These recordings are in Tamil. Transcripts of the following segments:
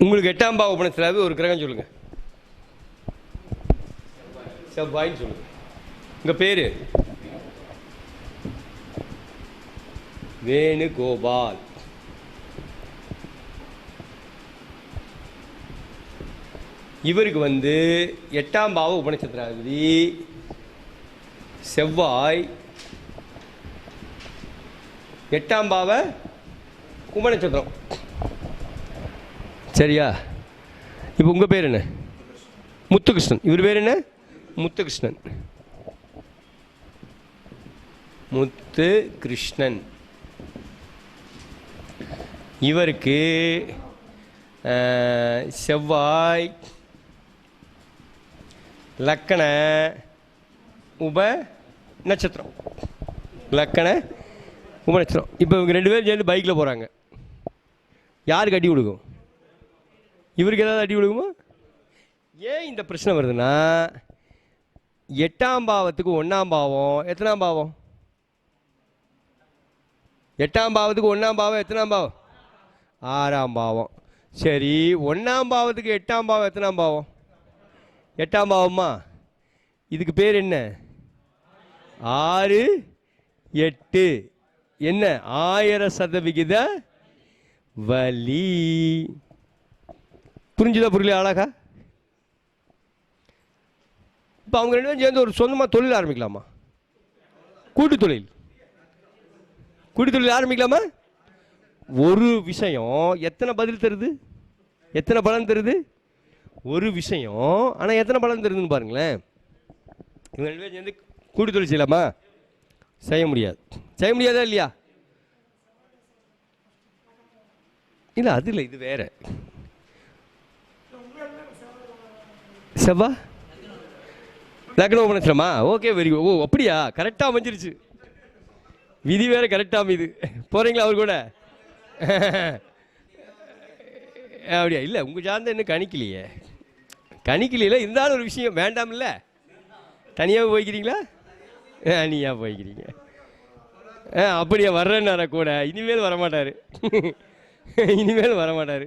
உங்களுக்கு எட்டாம் பாவ உபநட்சத்திராதிபதி ஒரு கிரகம் சொல்லுங்க. செவ்வாய்ன்னு சொல்லுங்க. உங்க பேரு? வேணுகோபால். இவருக்கு வந்து எட்டாம் பாவ உபநட்சத்திராதிபதி செவ்வாய். எட்டாம் பாவ உபநட்சத்திரம் சரியா? இப்போ உங்கள் பேர் என்ன? முத்துகிருஷ்ணன். இவர் பேர் என்ன? முத்துகிருஷ்ணன். முத்து கிருஷ்ணன் இவருக்கு செவ்வாய் லக்கண உப நட்சத்திரம். லக்கண உப நட்சத்திரம். இப்போ இவங்க ரெண்டு பேரும் சேர்ந்து பைக்கில் போகிறாங்க யாருக்கு அடி கொடுக்கும்? இவருக்கு ஏதாவது அடி விழுகுமா? ஏன் இந்த பிரச்சனை வருதுன்னா எட்டாம் பாவத்துக்கு ஒன்றாம் பாவம் எத்தனாம் பாவம்? எட்டாம் பாவத்துக்கு ஒன்றாம் பாவம் எத்தனாம் பாவம்? ஆறாம் பாவம். சரி ஒன்றாம் பாவத்துக்கு எட்டாம் பாவம் எத்தனாம் பாவம்? எட்டாம் பாவமா இதுக்கு பேர் என்ன? ஆறு எட்டு. என்ன? ஆயிர சதவிகித வலி. புரிஞ்சுதா புரியல அழகா? இப்போ அவங்க ரெண்டு பேரும் சேர்ந்து ஒரு சொந்தமாக தொழில் ஆரம்பிக்கலாமா? கூட்டு தொழில் கூட்டு தொழில் ஆரம்பிக்கலாமா? ஒரு விஷயம் எத்தனை பதில் தருது? எத்தனை பலன் தருது? ஒரு விஷயம். ஆனால் எத்தனை பலன் தருதுன்னு பாருங்களேன். இவங்க ரெண்டு பேரும் சேர்ந்து கூட்டு தொழில் செய்யலாமா? செய்ய முடியாது. செய்ய முடியாதா இல்லையா? இல்லை அது இல்லை இது வேறு. செவ்வா? லக்னோ உபநட்சத்திரமா ஓகே வெரி ஓ அப்படியா? கரெக்டாக அமைஞ்சிருச்சு. விதி வேற கரெக்டாக அமைது போகிறீங்களா அவர் கூட? அப்படியா? இல்லை உங்கள் சார்ந்த இன்னும் கணிக்கலையே. கணிக்கலையில இருந்தாலும் ஒரு விஷயம் வேண்டாம் இல்லை? தனியாக போய்க்கிறீங்களா? நீயா போய்க்கிறீங்க. ஆ அப்படியா? வர்றேன்னாரா கூட. இனிமேல் வரமாட்டார். இனிமேல் வரமாட்டார்.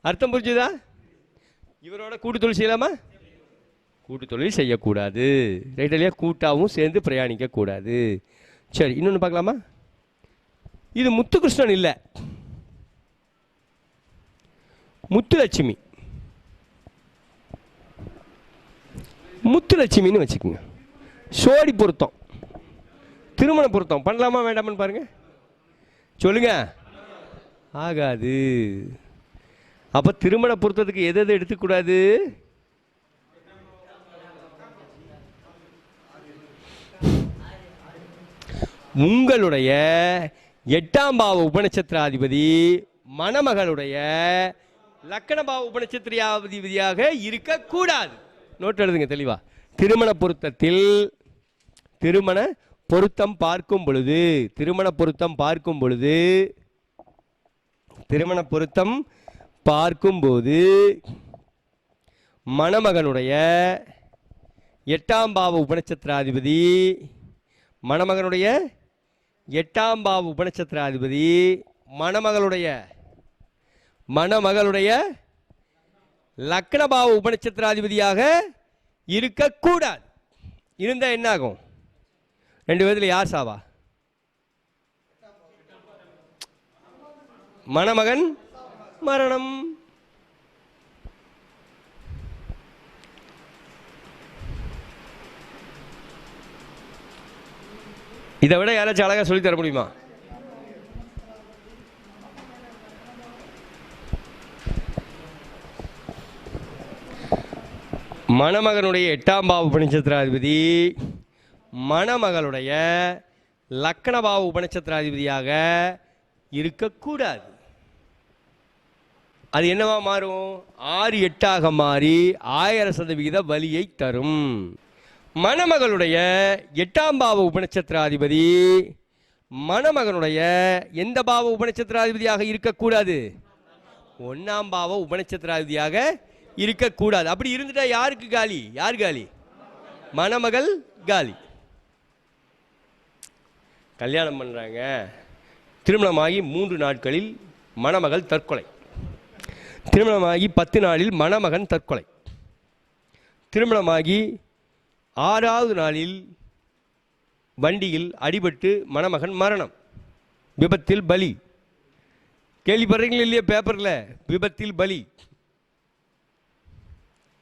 அர்த்தம் புரிஞ்சுதா? இவரோட கூட்டு தொழில் செய்யலாமா? கூட்டு தொழில் செய்யக்கூடாது. ரைட் இல்லையா கூட்டாகவும் சேர்ந்து பிரயாணிக்கக்கூடாது. சரி இன்னொன்று பார்க்கலாமா? இது முத்துகிருஷ்ணன் இல்லை. முத்துலட்சுமி. முத்துலட்சுமின்னு வச்சுக்கோங்க. சோடி பொருத்தம். திருமண பொருத்தம். பண்ணலாமா வேண்டாமான்னு பாருங்கள் சொல்லுங்கள் ஆகாது. அப்போ திருமண பொருத்தத்துக்கு எது எது எடுத்துக்கூடாது? உங்களுடைய எட்டாம் பாவ உபநட்சத்திராதிபதி மணமகளுடைய லக்கண பாவ உபநட்சத்திராதிபதியாக இருக்கக்கூடாது. நோட் எழுதுங்க தெளிவா. திருமண பொருத்தத்தில் திருமண பொருத்தம் பார்க்கும் பொழுது திருமண பொருத்தம் பார்க்கும் பொழுது திருமண பொருத்தம் பார்க்கும்போது மணமகனுடைய எட்டாம் பாவ உபநட்சத்திராதிபதி மணமகனுடைய எட்டாம் பாவ உபநட்சத்திராதிபதி மணமகளுடைய மணமகளுடைய லக்னபாவ உபநட்சத்திராதிபதியாக இருக்கக்கூடாது. இருந்தால் என்ன ஆகும் ரெண்டு பேர்த்துல யார் சாவா? மணமகன் மரணம். இதை விட யாராச்சும் அழகாக சொல்லித்தர முடியுமா? மணமகனுடைய எட்டாம் பாவ உபநட்சத்திராதிபதி மணமகளுடைய லக்கணபாவ உபநட்சத்திராதிபதியாக இருக்கக்கூடாது. அது என்னவா மாறும்? ஆறு எட்டாக மாறி ஆயிரம் சதவிகித வலியை தரும். மணமகளுடைய எட்டாம் பாவ உபநட்சத்திராதிபதி மணமகனுடைய எந்த பாவ உபநட்சத்திராதிபதியாக இருக்கக்கூடாது? ஒன்றாம் பாவ உபநட்சத்திராதிபதியாக இருக்கக்கூடாது. அப்படி இருந்துட்டா யாருக்கு காலி? யார் காலி? மணமகள் காலி. கல்யாணம் பண்ணுறாங்க திருமணமாகி மூன்று நாட்களில் மணமகள் தற்கொலை. திருமணமாகி பத்து நாளில் மணமகன் தற்கொலை. திருமணமாகி ஆறாவது நாளில் வண்டியில் அடிபட்டு மணமகன் மரணம். விபத்தில் பலி. கேள்விப்படுறீங்களா இல்லையா பேப்பரில்? விபத்தில் பலி.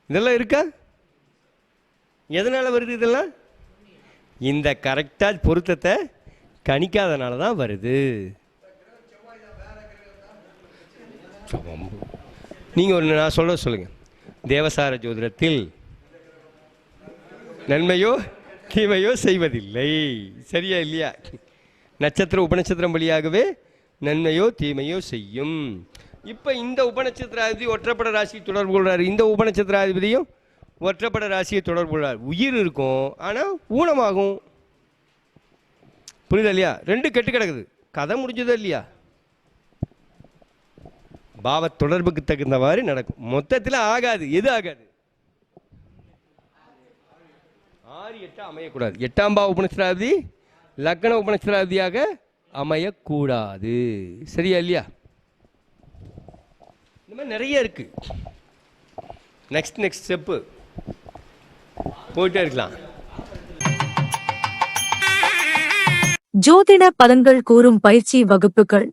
இதெல்லாம் இருக்கா? எதனால் வருது இதெல்லாம்? இந்த கரெக்டாக பொருத்தத்தை கணிக்காதனால தான் வருது. நீங்கள் ஒன்று நான் சொல்ல சொல்லுங்கள் தேவசார ஜோதிடத்தில் நன்மையோ தீமையோ செய்வதில்லை. சரியா இல்லையா? நட்சத்திர உபநட்சத்திரம் வழியாகவே நன்மையோ தீமையோ செய்யும். இப்போ இந்த உபநட்சத்திராதிபதி ஒற்றப்பட ராசியை தொடர்பு கொள்கிறார் இந்த உபநட்சத்திராதிபதியும் ஒற்றப்பட ராசியை தொடர்பு கொள்கிறார் உயிர் இருக்கும் ஆனால் ஊனமாகும். புரியுதா இல்லையா? ரெண்டு கெட்டு கிடக்குது. கதை முடிஞ்சதா இல்லையா? பாவ தொடர்புக்கு தகுந்தவாறு நடக்கும். மொத்தத்தில் ஆகாது. எது ஆகாது? ஆறு எட்டாக அமையக்கூடாது. எட்டாம் பாவ உபநட்சத்திராதிபதி லக்ன உபநட்சத்திராதிபதியாக அமையக்கூடாது. சரியா இல்லையா? இந்த மாதிரி நிறைய இருக்கு. நெக்ஸ்ட் நெக்ஸ்ட் ஸ்டெப்பு போயிட்டே இருக்கலாம். ஜோதிட பதங்கள் கூறும் பயிற்சி வகுப்புகள்